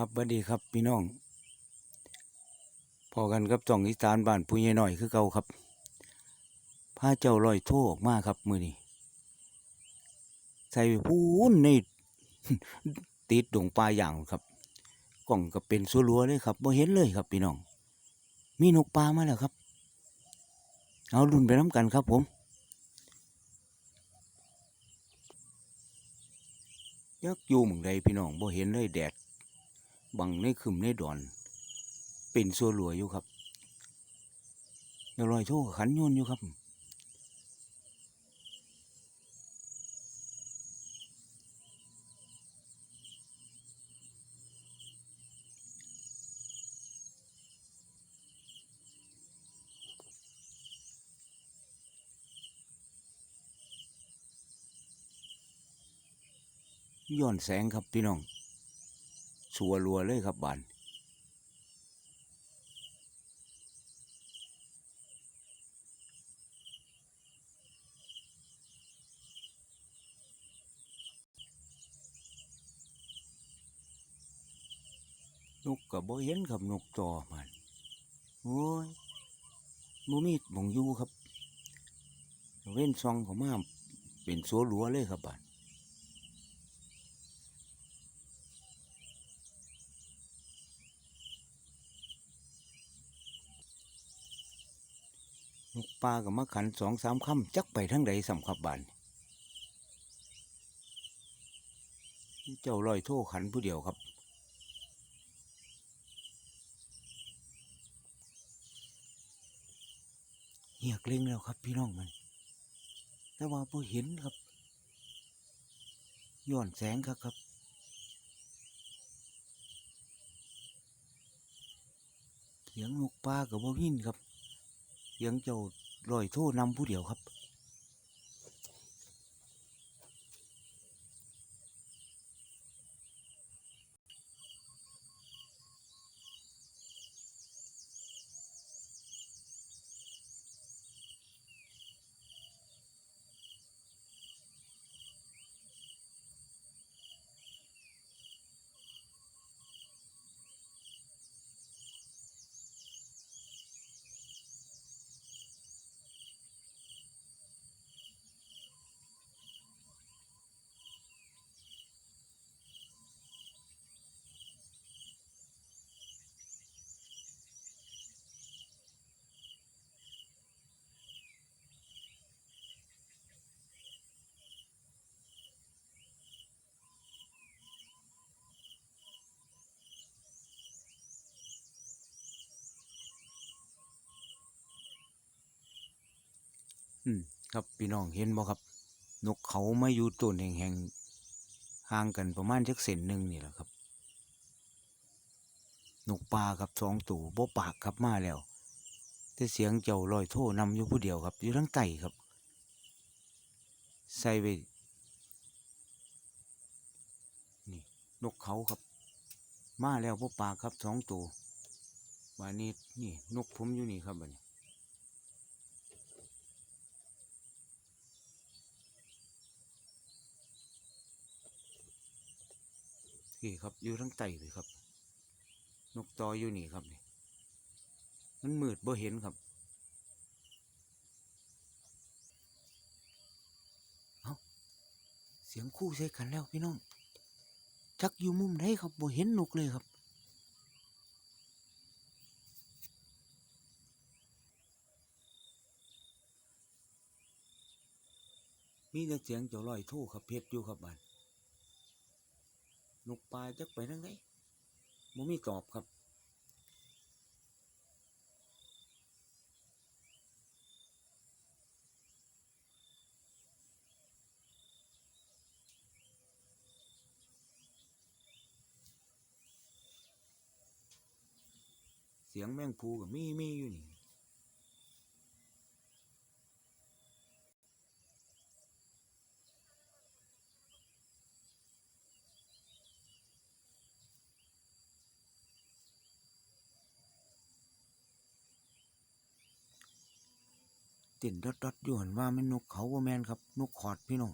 ครับบัดดีครับพี่น้องพอกันกับจ่องอีสานบ้านผู้ใหญ่หน่อยคือเก่าครับพาเจ้าลอยโทออกมาครับมือนี้ใส่พูนในติดดงปลาอย่างครับ กล่องก็เป็นสัวรัวเลยครับบ่เห็นเลยครับพี่น้อง มีนกปลามาแล้วครับ เอาลุ่นไปน้ำกันครับผมยักอยู่หมึงใดพี่น้องบ่เห็นเลยแดด บังในคืมในดอน เป็นสัวหลัวอยู่ครับยลอยโทขันโยนอยู่ครับ ย้อนแสงครับพี่น้อง สัวรัวเลยครับบานนกกับบ่เห็นครับนกต่อมัน โอ้ยบ่มีหมองอยู่ครับ เว้นซองเขามาเป็นสัวหลัวเลยครับบาน นกปลากับมาขันสองสามคำจักไปทั้งใดสำขับบานเจ้าลอยโทษขันผู้เดียวครับ เหียกเล็งแล้วครับพี่น้องมัน แต่ว่าพอเห็นครับย้อนแสงครับครับเสียงนกปลากับว่าวินครับ เสียงเจ้าลอยโทนำผู้เดียวครับ อืมครับพี่น้องเห็นบ่ครับ นกเขามาอยู่ต้นแห่งๆห่างกันประมาณจักเซนหนึ่งนี่แหละครับ นกปลาครับสองตัวบ่ปากครับมาแล้ว แต่เสียงเจ้าลอยโทนำอยู่ผู้เดียวครับ อยู่ทั้งไก่ครับ ใส่ไปนี่นกเขาครับ มาแล้วบ่ปากครับสองตัววันนี้นี่นกผมอยู่นี่ครับบัดนี้ นี่ครับอยู่ทั้งไตเลยครับ นกตออยู่นี่ครับนี่มันมืดบ่เห็นครับเอาเสียงคู่ใส่กันแล้วพี่น้อง จักอยู่มุมไหนครับบ่เห็นนกเลยครับมีแต่เสียงเจ้าลอยโทครับเพชรอยู่ครับบ้าน นกปลาจักไปทางไหนบ่มีตอบครับ เสียงแมงภูกับมีมีอยู่นี่ เต้นดอดดอดอยู่หันว่าไม่นกเขาว่แมนครับ นกขอดพี่น้อง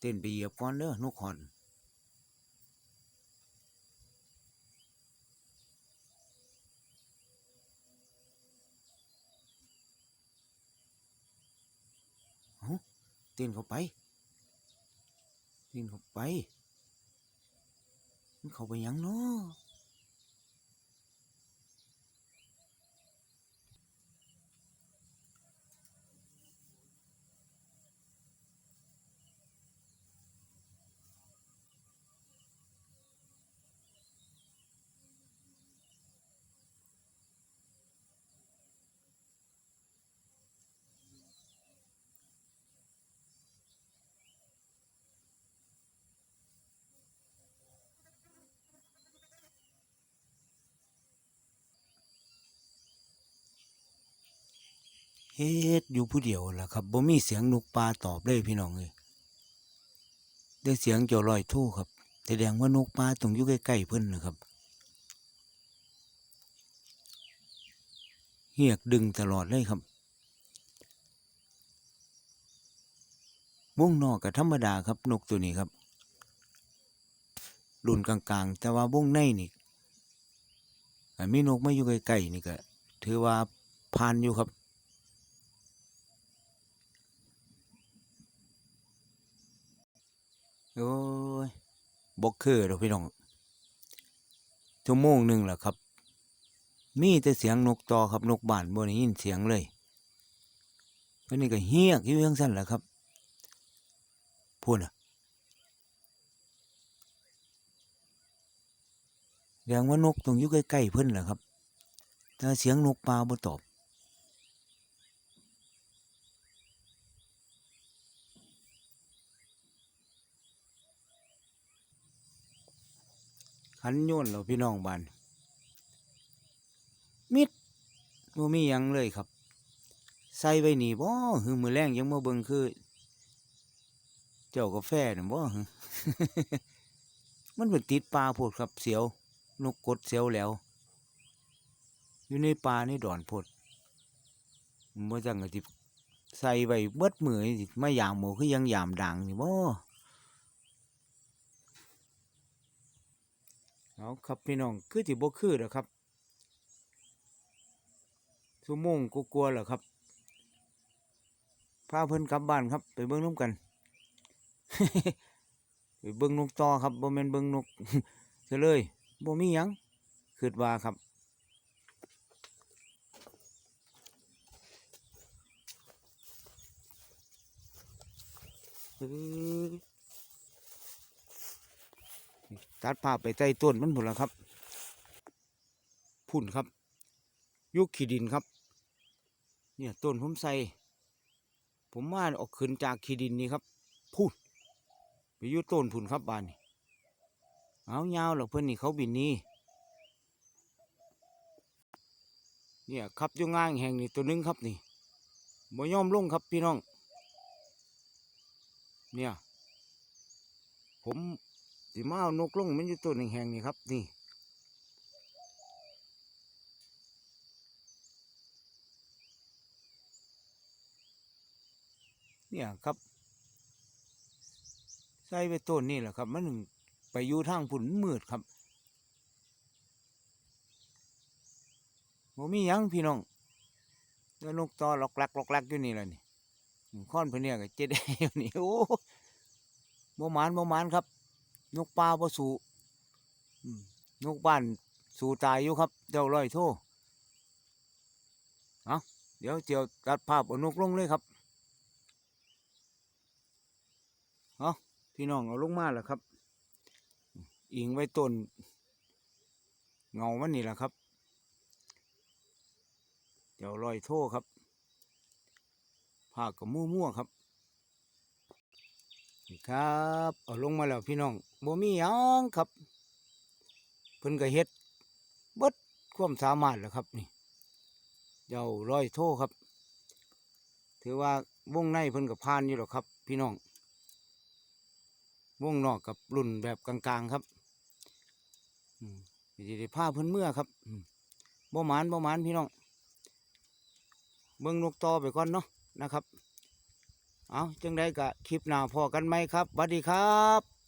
เต้นไปเหยียบก้อนเด้อนกขอดเต้นเข้าไปเต้นเข้าไปมันเขาไปยังเนาะ เฮ็ดอยู่ผู้เดียวล่ะครับบ่มีเสียงนกปลาตอบเลยพี่น้องเอ้ยได้เสียงเจ้าลอยโทครับแสดงว่านกปลาต้องอยู่ใกล้ๆเพิ่นนะครับเฮียกดึงตลอดเลยครับวงนอกก็ธรรมดาครับ นกตัวนี้ครับรุ่นกลางๆ แต่ว่าวงในนี่มีนกไมาอยู่ใกล้ๆนี่ก็ถือว่าผ่านอยู่ครับ โอ้ยบกคือดอกพี่น้องชั่วโมงหนึ่งแหละครับ มีแต่เสียงนกต่อครับนกบ้านบ่ได้ยินเสียงเลยเพิ่นนี่ก็เฮียกอยู่จังซั่นแหละครับพูดน่ะแสดงว่านกต้องอยู่ใกล้ๆเพิ่อนแหละครับ แต่เสียงนกปลาบ่ตอบ ขันโยนแล้วพี่น้องบ้านมิดบ่มียังเลยครับ ใส่ไว้นี่บ่คือมือแรงยังมาเบิ่งคือ เจ้ากาแฟน่ะบ่หึมันเป็นติดปลาโพดครับเสียว นกกดเสียวแล้ว อยู่ในป่าในดอนพดบ่จังก็สิใส่ไว้เบิดมือนี่สิมายามหมูคือยังยามด่างนี่บ่ เอาครับพี่น้องคือที่บ่คือเด้อครับชั่วโมงกลัวเหรอครับพาเพิ่นกลับบ้านครับ ไปเบิ่งน้ำกันไปเบิ่งนกต่อครับบ่แม่นเบิ่งนกเสียเลยบ่มีหยังคิดว่าครับเอ้ย ตัดภาไปใต้ต้นมันผุนละครับ พุ่นครับ ยุคขีดินครับ เนี่ยต้นผมใส่ ผมว่าออกขึ้นจากขีดินนี่ครับ พุ่นไปยุต้นพุ่นครับบานนี่เอายาวหรอเพื่อนนี่เขาบินนี่เนี่ยครับยุ่ง่างแห่งนี่ตัวหนึงครับนี่บ่ยอมลงครับพี่น้อง เนี่ย ผม สิมาเอานกลงมันอยู่ต้นแห่งนี่ครับ นี่ เนี่ยครับ ใส่ไปต้นนี่แหละครับ มันไปอยู่ทางผุนมืดครับโมมียังพี่น้องแล้วนกตอหลอกลักหลอกลักอยู่นี่แหละนี่ค้อนเพื่นเนี่ยก็เจ็ดอยู่นี่โอ้โมหมานโมหมานครับ นกปลาบ่สู่นกบ้านสู่ตายอยู่ครับ เจ้าร้อยโทเอาเดี๋ยวเจียวตัดภาพเอานกลงเลยครับเอาพี่น้องเอาลงมาแล้วครับ อิงไว้ต้นเงามันนี่แหละครับเจ้าร้อยโทครับภาคกับมั่วๆครับ ครับเอาลงมาแล้วพี่น้องบ่มีหยังครับเพิ่นก็เฮ็ดเบิดความสามารถแล้วครับนี่เจ้าร้อยโทครับ ถือว่าวงในเพิ่นก็ผ่านอยู่หรอกครับ พี่น้อง วงนอกกับรุ่นแบบกลางๆครับอืมสิได้าเพิ่นเมื่อครับบ่หมานบ่หมานพี่น้องเบิ่งนกตอไปก่อนเนาะนะครับ เอาจังได้กะคลิปหน้าพอกันไหมครับสวัสดีครับ